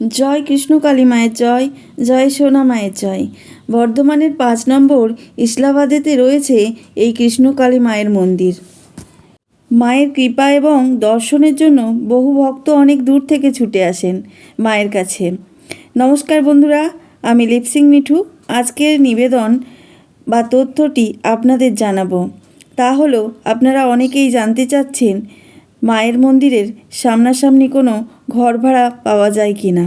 জয় কৃষ্ণকালী মায়ের জয় জয় সোনা মায়ের জয়। বর্ধমানের পাঁচ নম্বর ইসলাবাদেতে রয়েছে এই কৃষ্ণকালী মায়ের মন্দির। মায়ের কৃপা এবং দর্শনের জন্য বহু ভক্ত অনেক দূর থেকে ছুটে আসেন মায়ের কাছে। নমস্কার বন্ধুরা, আমি লিপসিং মিঠু। আজকের নিবেদন বা তথ্যটি আপনাদের জানাব। তা হলো, আপনারা অনেকেই জানতে চাচ্ছেন মায়ের মন্দিরের সামনাসামনি কোনো ঘর ভাড়া পাওয়া যায় কি না?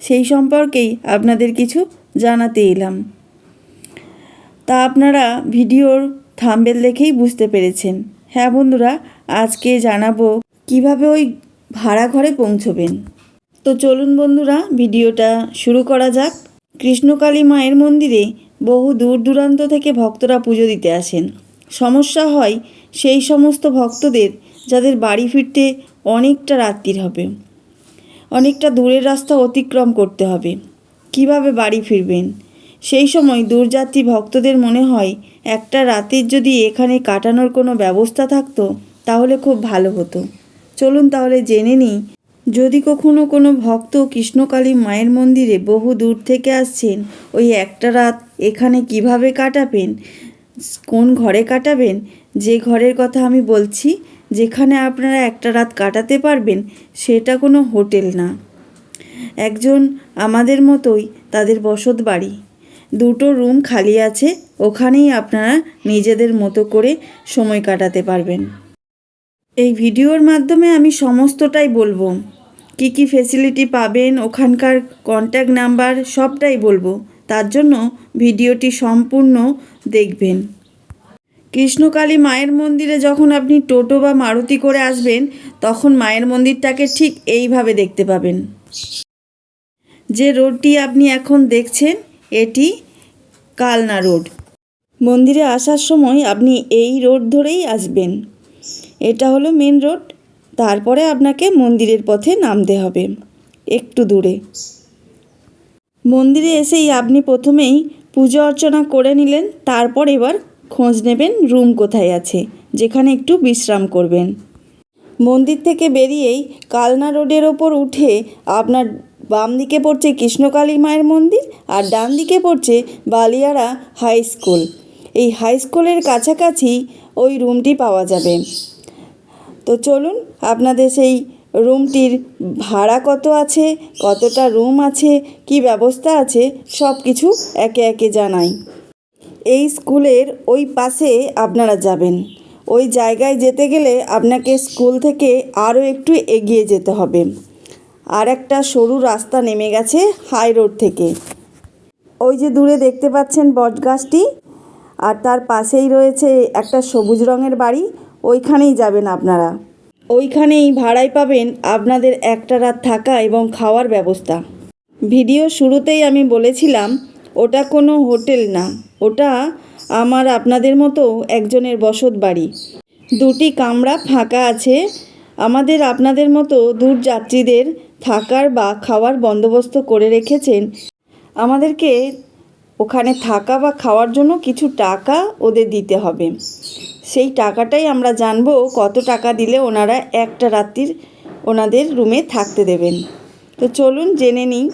সেই সম্পর্কেই আপনাদের কিছু জানাতে এলাম। তা আপনারা ভিডিওর থাম্বেল দেখেই বুঝতে পেরেছেন। হ্যাঁ বন্ধুরা, আজকে জানাব কীভাবে ওই ভাড়া ঘরে পৌঁছবেন। তো চলুন বন্ধুরা, ভিডিওটা শুরু করা যাক। কৃষ্ণকালী মায়ের মন্দিরে বহু দূর দূরান্ত থেকে ভক্তরা পুজো দিতে আসেন। সমস্যা হয় সেই সমস্ত ভক্তদের যাদের বাড়ি ফিরতে অনেকটা রাত্রির হবে। অনেকটা দূরের রাস্তা অতিক্রম করতে হবে। কীভাবে বাড়ি ফিরবেন? সেই সময় দূরযাত্রী ভক্তদের মনে হয়, একটা রাতের যদি এখানে কাটানোর কোনো ব্যবস্থা থাকতো, তাহলে খুব ভালো হতো। চলুন তাহলে জেনে নিই, যদি কখনো কোনো ভক্ত কৃষ্ণকালী মায়ের মন্দিরে বহু দূর থেকে আসছেন, ওই একটা রাত এখানে কীভাবে কাটাবেন? কোন ঘরে কাটাবেন? যে ঘরের কথা আমি বলছি, যেখানে আপনারা একটা রাত কাটাতে পারবেন, সেটা কোনো হোটেল না। একজন আমাদের মতোই তাদের বসত বাড়ি। দুটো রুম খালি আছে, ওখানেই আপনারা নিজেদের মতো করে সময় কাটাতে পারবেন। এই ভিডিওর মাধ্যমে আমি সমস্তটাই বলব। কি কি ফেসিলিটি পাবেন, ওখানকার কন্ট্যাক্ট নাম্বার সবটাই বলব। তার জন্য ভিডিওটি সম্পূর্ণ দেখবেন। কৃষ্ণকালী মায়ের মন্দিরে যখন আপনি টোটো বা মারুতি করে আসবেন, তখন মায়ের মন্দিরটাকে ঠিক এইভাবে দেখতে পাবেন। যে রোডটি আপনি এখন দেখছেন, এটি কালনা রোড। মন্দিরে আসার সময় আপনি এই রোড ধরেই আসবেন। এটা হলো মেন রোড। তারপরে আপনাকে মন্দিরের পথে নামতে হবে, একটু দূরে। মন্দিরে এসেই আপনি প্রথমেই পুজো অর্চনা করে নিলেন, তারপর এবার খোঁজ নেবেন রুম কোথায় আছে, যেখানে একটু বিশ্রাম করবেন। মন্দির থেকে বেরিয়েই কালনা রোডের ওপর উঠে আপনার বাম দিকে পড়ছে কৃষ্ণকালী মায়ের মন্দির আর ডান দিকে পড়ছে বালিয়ারা হাই স্কুল। এই হাই স্কুলের কাছাকাছি ওই রুমটি পাওয়া যাবে। তো চলুন, আপনাদের সেই রুমটির ভাড়া কত আছে, কতটা রুম আছে, কি ব্যবস্থা আছে সব কিছু একে একে জানাই। এই স্কুলের ওই পাশে আপনারা যাবেন। ওই জায়গায় যেতে গেলে আপনাকে স্কুল থেকে আরও একটু এগিয়ে যেতে হবে। আর একটা সরু রাস্তা নেমে গেছে হাই রোড থেকে। ওই যে দূরে দেখতে পাচ্ছেন বটগাছটি, আর তার পাশেই রয়েছে একটা সবুজ রঙের বাড়ি, ওইখানেই যাবেন আপনারা। ওইখানেই ভাড়ায় পাবেন আপনাদের একটা রাত থাকা এবং খাওয়ার ব্যবস্থা। ভিডিও শুরুতেই আমি বলেছিলাম, ওটা কোনো হোটেল না। ওটা আমার আপনাদের মতো একজনের বসত বাড়ি। দুটি কামরা ফাঁকা আছে। আমাদের আপনাদের মতো দূর যাত্রীদের থাকার বা খাওয়ার বন্দোবস্ত করে রেখেছেন। আমাদেরকে ওখানে থাকা বা খাওয়ার জন্য কিছু টাকা ওদের দিতে হবে। সেই টাকাটাই আমরা জানব কত টাকা দিলে ওনারা একটা রাত্রির ওনাদের রুমে থাকতে দেবেন। তো চলুন জেনে নিই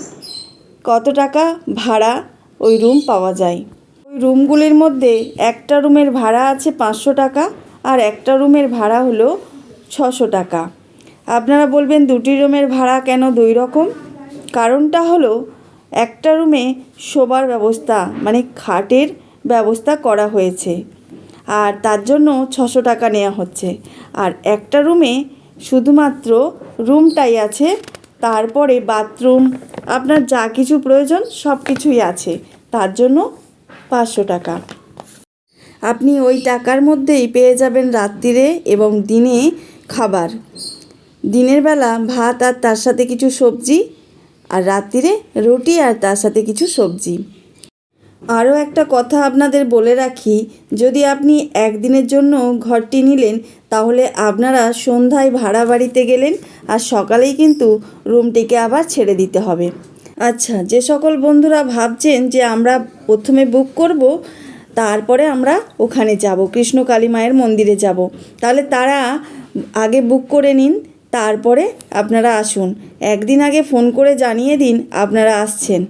কত টাকা ভাড়া ওই রুম পাওয়া যায়। রুমগুলির মধ্যে একটা রুমের ভাড়া আছে পাঁচশো টাকা আর একটা রুমের ভাড়া হলো ছশো টাকা। আপনারা বলবেন দুটি রুমের ভাড়া কেন দুই রকম? কারণটা হলো একটা রুমে শোবার ব্যবস্থা মানে খাটের ব্যবস্থা করা হয়েছে আর তার জন্য ছশো টাকা নেওয়া হচ্ছে। আর একটা রুমে শুধুমাত্র রুমটাই আছে, তারপরে বাথরুম, আপনার যা কিছু প্রয়োজন সব কিছুই আছে। তার জন্য পাঁচশো টাকা। আপনি ওই টাকার মধ্যেই পেয়ে যাবেন রাত্রিরে এবং দিনে খাবার। দিনের বেলা ভাত আর তার সাথে কিছু সবজি আর রাত্রিরে রুটি আর তার সাথে কিছু সবজি। আরও একটা কথা আপনাদের বলে রাখি, যদি আপনি একদিনের জন্য ঘরটি নিলেন, তাহলে আপনারা সন্ধ্যায় ভাড়া বাড়িতে গেলেন আর সকালেই কিন্তু রুমটিকে আবার ছেড়ে দিতে হবে। আচ্ছা যে সকল বন্ধুরা ভাবছেন যে আমরা প্রথমে বুক করব, তারপরে আমরা ওখানে যাব, কৃষ্ণ কালী মায়ের মন্দিরে যাব। তাহলে তারা আগে বুক করে নিন, তারপরে আপনারা আসুন। একদিন আগে ফোন করে জানিয়ে দিন, আপনারা আসছেন।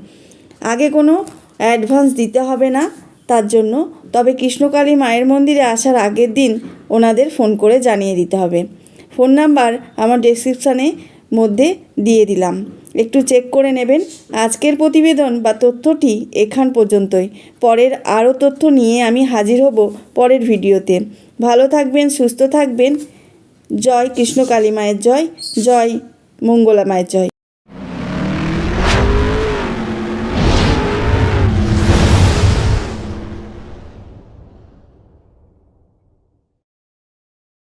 আগে কোনো অ্যাডভান্স দিতে হবে না তার জন্য, তবে কৃষ্ণকালী মায়ের মন্দিরে আসার আগের দিন ওনাদের ফোন করে জানিয়ে দিতে হবে। ফোন নাম্বার আমার ডেসক্রিপশানে মধ্যে দিয়ে দিলাম। একটু চেক করে নেবেন। আজকের প্রতিবেদন বা তথ্যটি এখান পর্যন্তই। পরের আরও তথ্য নিয়ে আমি হাজির হব পরের ভিডিওতে। ভালো থাকবেন, সুস্থ থাকবেন। জয় কৃষ্ণ কালী মায়ের জয় জয় মঙ্গলা মায়ের জয়।